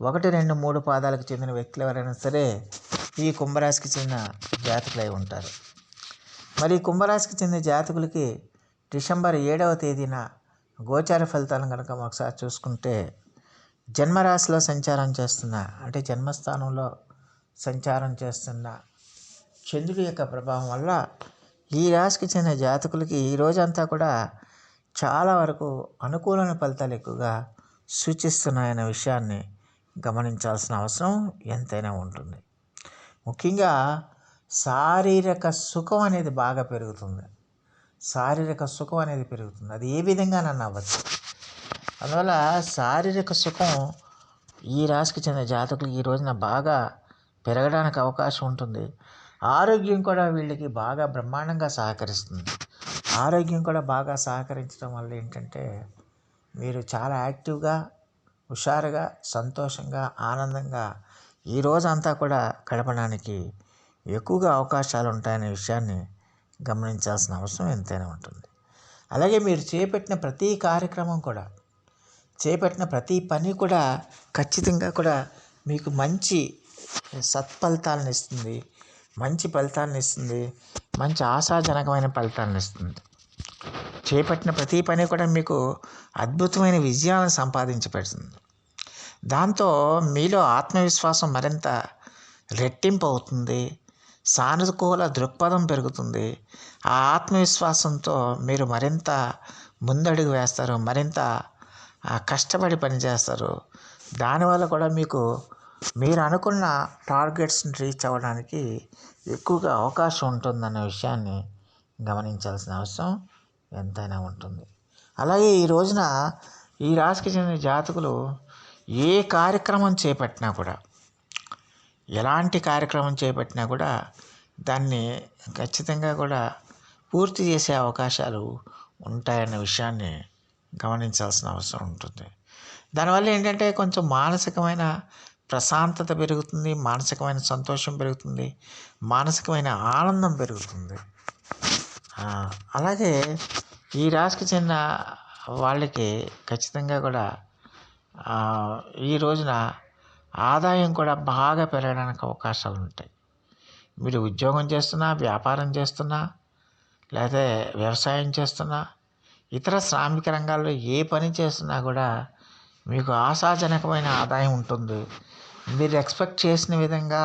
ఒకటి రెండు మూడు పాదాలకు చెందిన వ్యక్తులు ఎవరైనా సరే ఈ కుంభరాశికి చెందిన జాతకులై ఉంటారు. మరి ఈ కుంభరాశికి చెందిన జాతకులకి డిసెంబర్ ఏడవ తేదీన గోచార ఫలితాలను కనుక ఒకసారి చూసుకుంటే జన్మరాశిలో సంచారం చేస్తున్న అంటే జన్మస్థానంలో సంచారం చేస్తున్న చంద్రుడి యొక్క ప్రభావం వల్ల ఈ రాశికి చెందిన జాతకులకి ఈ రోజంతా కూడా చాలా వరకు అనుకూలమైన ఫలితాలు ఎక్కువగా సూచిస్తున్నాయనే విషయాన్ని గమనించాల్సిన అవసరం ఎంతైనా ఉంటుంది. ముఖ్యంగా శారీరక సుఖం అనేది బాగా పెరుగుతుంది. శారీరక సుఖం అనేది పెరుగుతుంది. అది ఏ విధంగా నన్ను అవ్వచ్చు అందువల్ల శారీరక సుఖం ఈ రాశికి చెందిన జాతకులు ఈ రోజున బాగా పెరగడానికి అవకాశం ఉంటుంది. ఆరోగ్యం కూడా వీళ్ళకి బాగా బ్రహ్మాండంగా సహకరిస్తుంది. ఆరోగ్యం కూడా బాగా సహకరించడం వల్ల ఏంటంటే మీరు చాలా యాక్టివ్గా హుషారుగా సంతోషంగా ఆనందంగా ఈ రోజంతా కూడా గడపడానికి ఎక్కువగా అవకాశాలు ఉంటాయనే విషయాన్ని గమనించాల్సిన అవసరం ఎంతైనా ఉంటుంది. అలాగే మీరు చేపట్టిన ప్రతి కార్యక్రమం కూడా చేపట్టిన ప్రతి పని కూడా ఖచ్చితంగా కూడా మీకు మంచి సత్ఫలితాలను ఇస్తుంది మంచి ఫలితాలను ఇస్తుంది మంచి ఆశాజనకమైన ఫలితాలను ఇస్తుంది చేపట్టిన ప్రతి పని కూడా మీకు అద్భుతమైన విజయాలను సంపాదించి పెడుతుంది. దాంతో మీలో ఆత్మవిశ్వాసం మరింత రెట్టింపు అవుతుంది. సానుకూల దృక్పథం పెరుగుతుంది. ఆ ఆత్మవిశ్వాసంతో మీరు మరింత ముందడుగు వేస్తారు మరింత కష్టపడి పనిచేస్తారు. దానివల్ల కూడా మీకు మీరు అనుకున్న టార్గెట్స్ని రీచ్ అవ్వడానికి ఎక్కువగా అవకాశం ఉంటుందన్న విషయాన్ని గమనించాల్సిన అవసరం. ఎంతైనా ఉంటుంది. అలాగే ఈ రోజున ఈ రాశికి చెందిన జాతకులు ఏ కార్యక్రమం చేపట్టినా కూడా ఎలాంటి కార్యక్రమం చేపట్టినా కూడా దాన్ని ఖచ్చితంగా కూడా పూర్తి చేసే అవకాశాలు ఉంటాయన్న విషయాన్ని గమనించాల్సిన అవసరం ఉంటుంది. దానివల్ల ఏంటంటే కొంచెం మానసికమైన ప్రశాంతత పెరుగుతుంది మానసికమైన సంతోషం పెరుగుతుంది మానసికమైన ఆనందం పెరుగుతుంది. అలాగే ఈ రాశికి చెందిన వాళ్ళకి ఖచ్చితంగా కూడా ఈ రోజున ఆదాయం కూడా బాగా పెరగడానికి అవకాశాలు ఉంటాయి. మీరు ఉద్యోగం చేస్తున్నా వ్యాపారం చేస్తున్నా లేదా వ్యవసాయం చేస్తున్నా ఇతర శ్రామిక రంగాల్లో ఏ పని చేస్తున్నా కూడా మీకు ఆశాజనకమైన ఆదాయం ఉంటుంది. మీరు ఎక్స్పెక్ట్ చేసిన విధంగా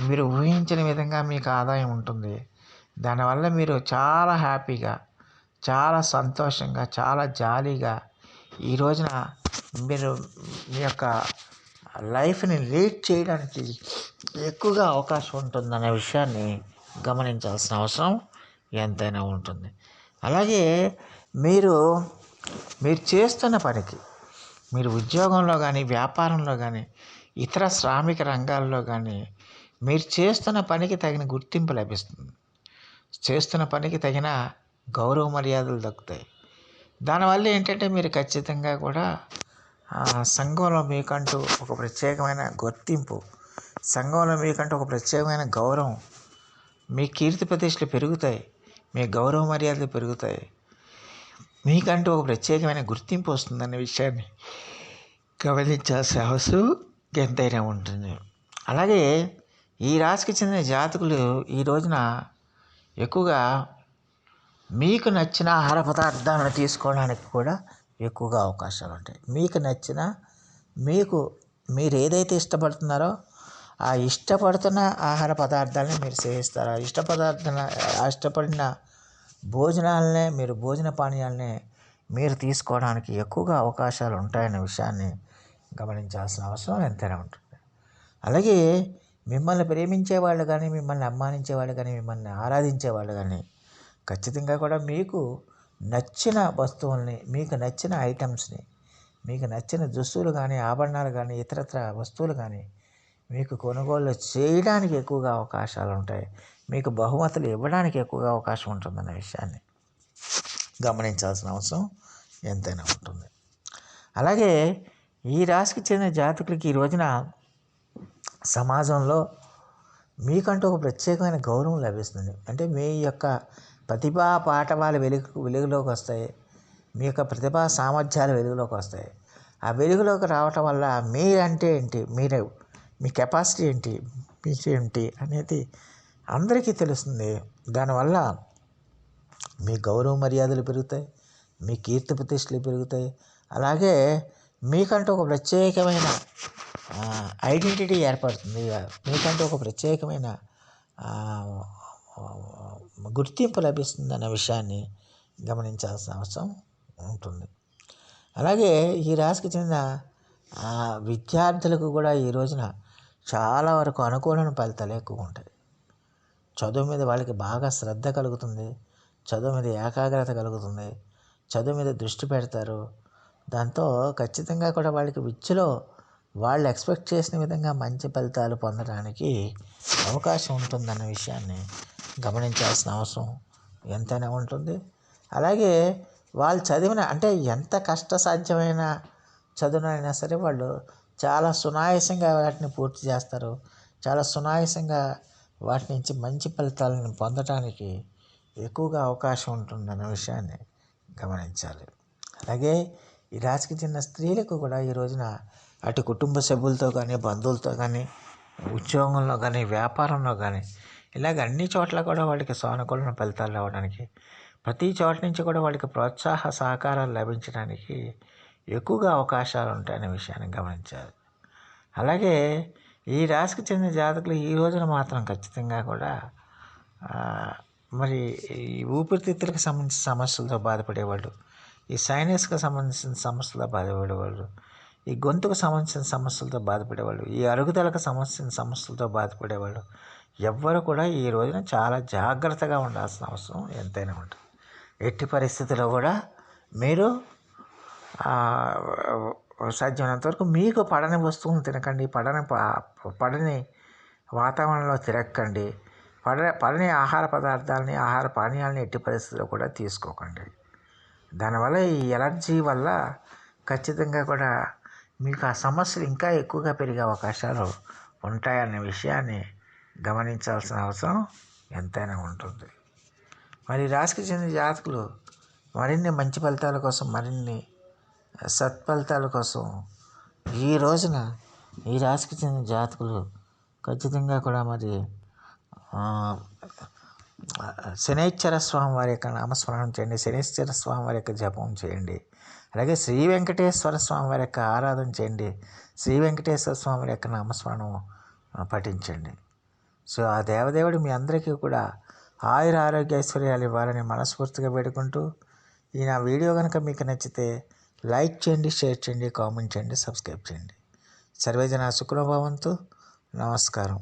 మీరు ఊహించిన విధంగా మీకు ఆదాయం ఉంటుంది. దానివల్ల మీరు చాలా హ్యాపీగా చాలా సంతోషంగా చాలా జాలీగా ఈ రోజున మీరు మీ యొక్క లైఫ్ని లీడ్ చేయడానికి ఎక్కువగా అవకాశం ఉంటుందనే విషయాన్ని గమనించాల్సిన అవసరం ఎంతైనా ఉంటుంది. అలాగే మీరు మీరు చేస్తున్న పనికి మీరు ఉద్యోగంలో కానీ వ్యాపారంలో కానీ ఇతర శ్రామిక రంగాల్లో కానీ మీరు చేస్తున్న పనికి తగిన గుర్తింపు లభిస్తుంది. చేస్తున్న పనికి తగిన గౌరవ మర్యాదలు దక్కుతాయి. దానివల్ల ఏంటంటే మీరు ఖచ్చితంగా కూడా సంఘంలో మీకంటూ ఒక ప్రత్యేకమైన గుర్తింపు సంఘంలో మీకంటూ ఒక ప్రత్యేకమైన గౌరవం మీ కీర్తి ప్రతిష్టలు పెరుగుతాయి మీ గౌరవ మర్యాదలు పెరుగుతాయి. మీకంటూ ఒక ప్రత్యేకమైన గుర్తింపు వస్తుందనే విషయాన్ని గమనించాల్సిన అవసరం ఎంతైనా ఉంటుంది. అలాగే ఈ రాశికి చెందిన జాతకులు ఈ రోజున ఎక్కువగా మీకు నచ్చిన ఆహార పదార్థాలను తీసుకోవడానికి కూడా ఎక్కువగా అవకాశాలు ఉంటాయి. మీకు నచ్చిన మీకు మీరు ఏదైతే ఇష్టపడుతున్నారో ఆ ఇష్టపడుతున్న ఆహార పదార్థాలని మీరు సేవిస్తారు. ఆ ఇష్ట పదార్థాల ఇష్టపడిన భోజనాలనే మీరు భోజన పానీయాలనే మీరు తీసుకోవడానికి ఎక్కువగా అవకాశాలు ఉంటాయనే విషయాన్ని గమనించాల్సిన అవసరం ఎంతైనా ఉంటుంది. అలాగే మిమ్మల్ని ప్రేమించే వాళ్ళు కానీ మిమ్మల్ని అమ్మానించేవాళ్ళు కానీ మిమ్మల్ని ఆరాధించే వాళ్ళు కానీ ఖచ్చితంగా కూడా మీకు నచ్చిన వస్తువుల్ని మీకు నచ్చిన ఐటమ్స్ని మీకు నచ్చిన దుస్తులు కానీ ఆభరణాలు కానీ ఇతరత్ర వస్తువులు కానీ మీకు కొనుగోలు చేయడానికి ఎక్కువగా అవకాశాలు ఉంటాయి. మీకు బహుమతులు ఇవ్వడానికి ఎక్కువగా అవకాశం ఉంటుందన్న విషయాన్ని గమనించాల్సిన అవసరం ఎంతైనా ఉంటుంది. అలాగే ఈ రాశికి చెందిన జాతకులకి ఈ రోజున సమాజంలో మీకంటూ ఒక ప్రత్యేకమైన గౌరవం లభిస్తుంది. అంటే మీ యొక్క ప్రతిభా పాఠవాలు వెలుగు వెలుగులోకి వస్తాయి. మీ యొక్క ప్రతిభా సామర్థ్యాలు వెలుగులోకి వస్తాయి. ఆ వెలుగులోకి రావటం వల్ల మీరంటే ఏంటి? మీరు మీ కెపాసిటీ ఏంటి? ఏంటి? అనేది అందరికీ తెలుస్తుంది. దానివల్ల మీ గౌరవ మర్యాదలు పెరుగుతాయి. మీ కీర్తి ప్రతిష్టలు పెరుగుతాయి. అలాగే మీకంటూ ఒక ప్రత్యేకమైన ఐడెంటిటీ ఏర్పడుతుంది. మీకంటూ ఒక ప్రత్యేకమైన గుర్తింపు లభిస్తుంది అనే విషయాన్ని గమనించాల్సిన అవసరం ఉంటుంది. అలాగే ఈ రాశికి చెందిన విద్యార్థులకు కూడా ఈ రోజున చాలా వరకు అనుకూలమైన ఫలితాలు ఎక్కువ ఉంటాయి. చదువు మీద వాళ్ళకి బాగా శ్రద్ధ కలుగుతుంది. చదువు మీద ఏకాగ్రత కలుగుతుంది. చదువు మీద దృష్టి పెడతారు. దాంతో ఖచ్చితంగా కూడా వాళ్ళకి విద్యలో వాళ్ళు ఎక్స్పెక్ట్ చేసిన విధంగా మంచి ఫలితాలు పొందడానికి అవకాశం ఉంటుందన్న విషయాన్ని గమనించాల్సిన అవసరం ఎంతైనా ఉంటుంది. అలాగే వాళ్ళు చదివిన అంటే ఎంత కష్టసాధ్యమైన చదువునైనా సరే వాళ్ళు చాలా సునాయాసంగా వాటిని పూర్తి చేస్తారు. చాలా సునాయాసంగా వాటి నుంచి మంచి ఫలితాలను పొందటానికి ఎక్కువగా అవకాశం ఉంటుందన్న విషయాన్ని గమనించాలి. అలాగే ఈ రాశికి చెందిన స్త్రీలకు కూడా ఈ రోజున అటు కుటుంబ సభ్యులతో కానీ బంధువులతో కానీ ఉద్యోగంలో కానీ వ్యాపారంలో కానీ ఇలాగ అన్ని చోట్ల కూడా వాళ్ళకి సానుకూల ఫలితాలు రావడానికి ప్రతి చోట నుంచి కూడా వాళ్ళకి ప్రోత్సాహ సహకారాలు లభించడానికి ఎక్కువగా అవకాశాలు ఉంటాయనే విషయాన్ని గమనించాలి. అలాగే ఈ రాశికి చెందిన జాతకులు ఈ రోజున మాత్రం ఖచ్చితంగా కూడా మరి ఈ ఊపిరితిత్తులకు సంబంధించిన సమస్యలతో బాధపడేవాళ్ళు ఈ సైనస్కి సంబంధించిన సమస్యలతో బాధపడేవాళ్ళు ఈ గొంతుకు సంబంధించిన సమస్యలతో బాధపడేవాళ్ళు ఈ అరుగుదలకు సంబంధించిన సమస్యలతో బాధపడేవాళ్ళు ఎవ్వరు కూడా ఈ రోజున చాలా జాగ్రత్తగా ఉండాల్సిన అవసరం ఎంతైనా ఉంటుంది. ఎట్టి పరిస్థితుల్లో కూడా మీరు సాధ్యమైనంత వరకు మీకు పడని వస్తువులను తినకండి పడని ప- పడని వాతావరణంలో తిరగకండి పడ పడని ఆహార పదార్థాలని ఆహార పానీయాలని ఎట్టి పరిస్థితుల్లో కూడా తీసుకోకండి. దానివల్ల ఈ ఎలర్జీ వల్ల ఖచ్చితంగా కూడా మీకు ఆ సమస్యలు ఇంకా ఎక్కువగా పెరిగే అవకాశాలు ఉంటాయనే విషయాన్ని గమనించాల్సిన అవసరం ఎంతైనా ఉంటుంది. మరి రాశికి చెందిన జాతకులు మరిన్ని మంచి ఫలితాల కోసం మరిన్ని సత్ఫలితాల కోసం ఈ రోజున ఈ రాశికి చెందిన జాతకులు ఖచ్చితంగా కూడా మరి శనేశ్వర స్వామి వారి యొక్క నామస్మరణం చేయండి శనేశ్వర స్వామి వారి యొక్క జపం చేయండి అలాగే శ్రీ వెంకటేశ్వర స్వామి వారి యొక్క ఆరాధన చేయండి శ్రీ వెంకటేశ్వర స్వామి వారి యొక్క నామస్మరణం పఠించండి. సో ఆ దేవదేవుడు మీ అందరికీ కూడా ఆయుర ఆరోగ్య ఐశ్వర్యాలు ఇవ్వాలని మనస్ఫూర్తిగా వేడుకుంటూ ఈ నా వీడియో కనుక మీకు నచ్చితే లైక్ చేయండి షేర్ చేయండి కామెంట్ చేయండి సబ్స్క్రైబ్ చేయండి. సర్వేజన సుఖనోభవంతు నమస్కారం.